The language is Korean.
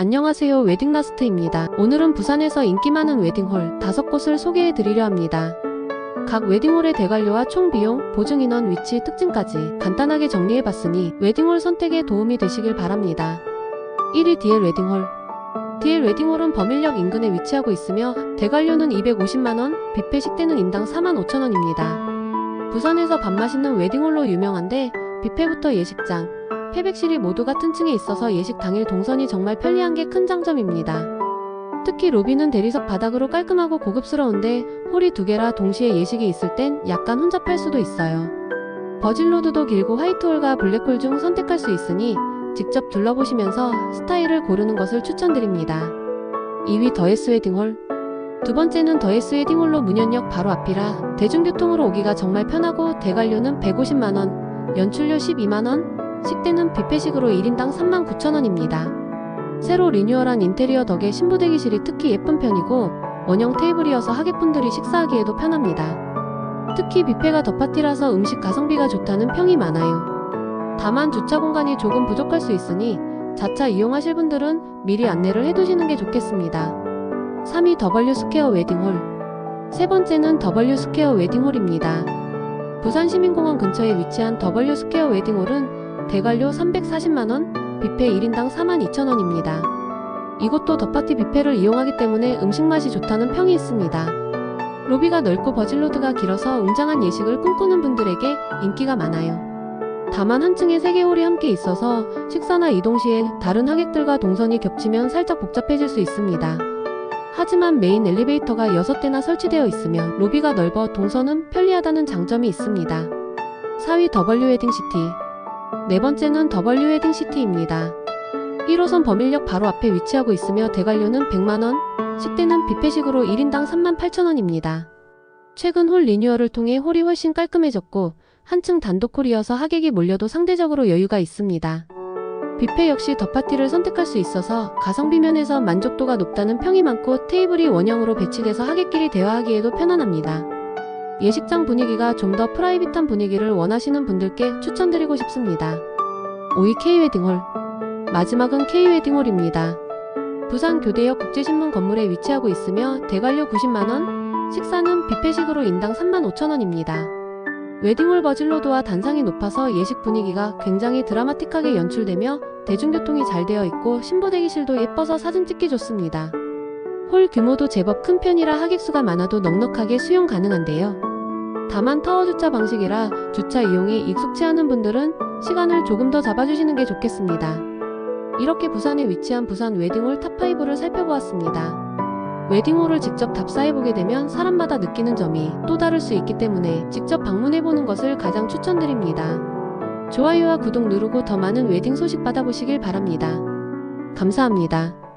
안녕하세요 웨딩라스트입니다. 오늘은 부산에서 인기 많은 웨딩홀 5곳을 소개해 드리려 합니다. 각 웨딩홀의 대관료와 총 비용, 보증 인원, 위치, 특징까지 간단하게 정리해 봤으니 웨딩홀 선택에 도움이 되시길 바랍니다. 1위 DL 웨딩홀 DL 웨딩홀은 범일역 인근에 위치하고 있으며 대관료는 250만원, 뷔페 식대는 인당 4만 5천원입니다. 부산에서 밥 맛있는 웨딩홀로 유명한데 뷔페부터 예식장, 패백실이 모두 같은 층에 있어서 예식 당일 동선이 정말 편리한 게 큰 장점입니다. 특히 로비는 대리석 바닥으로 깔끔하고 고급스러운데 홀이 두 개라 동시에 예식이 있을 땐 약간 혼잡할 수도 있어요. 버질로드도 길고 화이트홀과 블랙홀 중 선택할 수 있으니 직접 둘러보시면서 스타일을 고르는 것을 추천드립니다. 2위 더에스 웨딩홀 두 번째는 더에스 웨딩홀로 문현역 바로 앞이라 대중교통으로 오기가 정말 편하고 대관료는 150만원, 연출료 12만원, 식대는 뷔페식으로 1인당 39,000원입니다. 새로 리뉴얼한 인테리어 덕에 신부 대기실이 특히 예쁜 편이고 원형 테이블이어서 하객분들이 식사하기에도 편합니다. 특히 뷔페가 덧파티라서 음식 가성비가 좋다는 평이 많아요. 다만 주차 공간이 조금 부족할 수 있으니 자차 이용하실 분들은 미리 안내를 해두시는 게 좋겠습니다. 3위 W 스퀘어 웨딩홀 세 번째는 W 스퀘어 웨딩홀입니다. 부산시민공원 근처에 위치한 W 스퀘어 웨딩홀은 대관료 340만원, 뷔페 1인당 42,000원입니다. 이곳도 덧파티 뷔페를 이용하기 때문에 음식 맛이 좋다는 평이 있습니다. 로비가 넓고 버질로드가 길어서 웅장한 예식을 꿈꾸는 분들에게 인기가 많아요. 다만 한 층에 세개 홀이 함께 있어서 식사나 이동 시에 다른 하객들과 동선이 겹치면 살짝 복잡해질 수 있습니다. 하지만 메인 엘리베이터가 6대나 설치되어 있으며 로비가 넓어 동선은 편리하다는 장점이 있습니다. 4위 W 웨딩 시티 네 번째는 W 웨딩 시티입니다. 1호선 범일역 바로 앞에 위치하고 있으며 대관료는 100만원, 식대는 뷔페식으로 1인당 38,000원입니다. 최근 홀 리뉴얼을 통해 홀이 훨씬 깔끔해졌고 한층 단독 홀이어서 하객이 몰려도 상대적으로 여유가 있습니다. 뷔페 역시 덧파티를 선택할 수 있어서 가성비 면에서 만족도가 높다는 평이 많고 테이블이 원형으로 배치돼서 하객끼리 대화하기에도 편안합니다. 예식장 분위기가 좀 더 프라이빗한 분위기를 원하시는 분들께 추천드리고 싶습니다. 5위 K웨딩홀 마지막은 K웨딩홀입니다. 부산 교대역 국제신문 건물에 위치하고 있으며 대관료 90만원, 식사는 뷔페식으로 인당 3만 5천원입니다. 웨딩홀 버질로드와 단상이 높아서 예식 분위기가 굉장히 드라마틱하게 연출되며 대중교통이 잘 되어 있고 신부 대기실도 예뻐서 사진 찍기 좋습니다. 홀 규모도 제법 큰 편이라 하객수가 많아도 넉넉하게 수용 가능한데요. 다만 타워 주차 방식이라 주차 이용이 익숙치 않은 분들은 시간을 조금 더 잡아주시는 게 좋겠습니다. 이렇게 부산에 위치한 부산 웨딩홀 탑5를 살펴보았습니다. 웨딩홀을 직접 답사해보게 되면 사람마다 느끼는 점이 또 다를 수 있기 때문에 직접 방문해보는 것을 가장 추천드립니다. 좋아요와 구독 누르고 더 많은 웨딩 소식 받아보시길 바랍니다. 감사합니다.